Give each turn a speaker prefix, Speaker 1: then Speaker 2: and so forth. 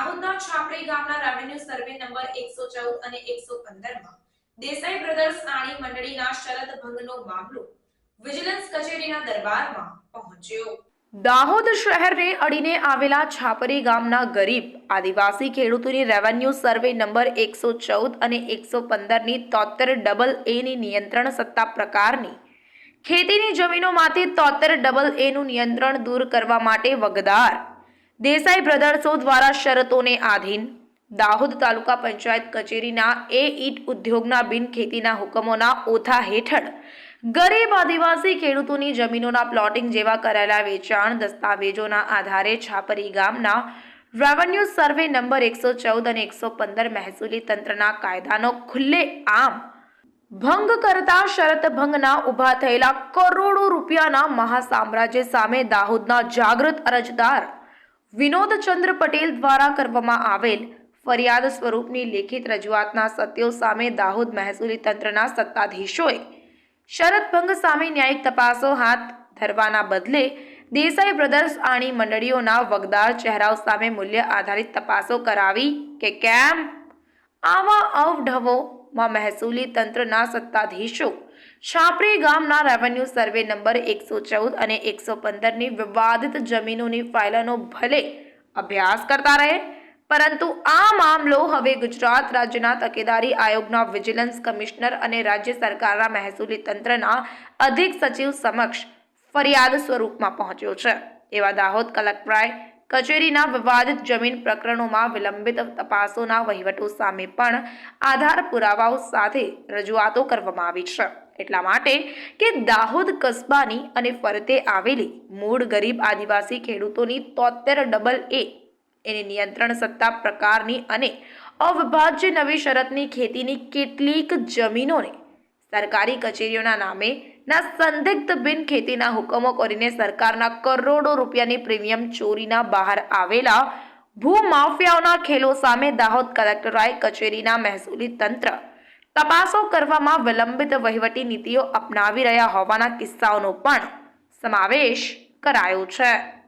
Speaker 1: દાહોદના છાપરી ગામના revenue survey number 114 અને 115 માં દેસાઈ બ્રધર્સ નાણી મંડળીના શરત ભંગનો મામલો વિજિલન્સ કચેરીના દરબારમાં પહોંચ્યો. દાહોદ શહેરને અડીને આવેલા છાપરી ગામના ગરીબ આદિવાસી ખેડૂતોની રેવન્યુ સર્વે નંબર એકસો ચૌદ અને એકસો પંદરની તોતેર ડબલ એની નિયંત્રણ સત્તા પ્રકારની ખેતીની જમીનોમાંથી તોતેર ડબલ એનું નિયંત્રણ દૂર કરવા માટે વગદાર. દેસાઈ બ્રધર્સો દ્વારા શરતોને આધીન. દાહોદ તાલુકા પંચાયત કચેરીના એ ઈટ ઉદ્યોગના બિન ખેતીના હુકમોના ઓથા હેઠળ ગરીબ આદિવાસી ખેડૂતોની જમીનોના પ્લોટિંગ જેવા કરાયેલા વેચાણ દસ્તાવેજોના આધારે છાપરી ગામના રેવન્યુ સર્વે નંબર એકસો ચૌદ અને એકસો પંદર મહેસૂલી તંત્રના કાયદાનો ખુલ્લે આમ ભંગ કરતા શરત ભંગના ઊભા થયેલા કરોડો રૂપિયાના મહાસામ્રાજ્ય સામે દાહોદના જાગૃત અરજદાર વિનોદચંદ્ર પટેલ દ્વારા કરવામાં આવેલ ફરિયાદ સ્વરૂપની લેખિત રજૂઆતના સત્યો સામે દાહોદ મહેસૂલી તંત્રના સત્તાધીશોએ શરદભંગ સામે ન્યાયિક તપાસો હાથ ધરવાના બદલે દેસાઈ બ્રધર્સ આણી મંડળીઓના વગદાર ચહેરાઓ સામે મૂલ્ય આધારિત તપાસો કરાવી કે કેમ? આવા અવઢવોમાં મહેસૂલી તંત્રના સત્તાધીશો. છાપરી ગામના રેવન્યુ સર્વે નંબર એકસો ચૌદ અને એકસો પંદરની વિવાદિત જમીનોની ફાઇલોનો ભલે અભ્યાસ કરતા રહે, પરંતુ આ મામલો હવે ગુજરાત રાજ્યના તકેદારી આયોગના વિજિલન્સ કમિશનર અને રાજ્ય સરકારના મહેસૂલી તંત્રના અધિક સચિવ સમક્ષ ફરિયાદ સ્વરૂપમાં પહોંચ્યો છે. એવા દાહોદ કલેક્ટરાય કચેરીના વિવાદિત જમીન પ્રકરણોમાં વિલંબિત તપાસોના વહીવટો સામે પણ આધાર પુરાવાઓ સાથે રજૂઆતો કરવામાં આવી છે. એટલા માટે કે દાહોદ કસ્બાની અને ફરતે આવેલી મૂળ ગરીબ આદિવાસી ખેડૂતોની તોતેર ડબલ એ એની નિયંત્રણ સત્તા પ્રકારની અને અવિભાજ્ય નવી શરતની ખેતીની કેટલીક જમીનોને સરકારી કચેરીઓના નામે ના સંદિગ્ધ બિન ખેતીના હુકમો કરીને સરકારના કરોડો રૂપિયાની પ્રીમિયમ ચોરીના બહાર આવેલા ભૂમાફિયાઓના ખેલો સામે દાહોદ કલેક્ટરાય કચેરીના મહેસૂલી તંત્ર તપાસો કરવામાં વિલંબિત વહીવટી નીતિઓ અપનાવી રહ્યા હોવાના કિસ્સાઓનો પણ સમાવેશ કરાયો છે.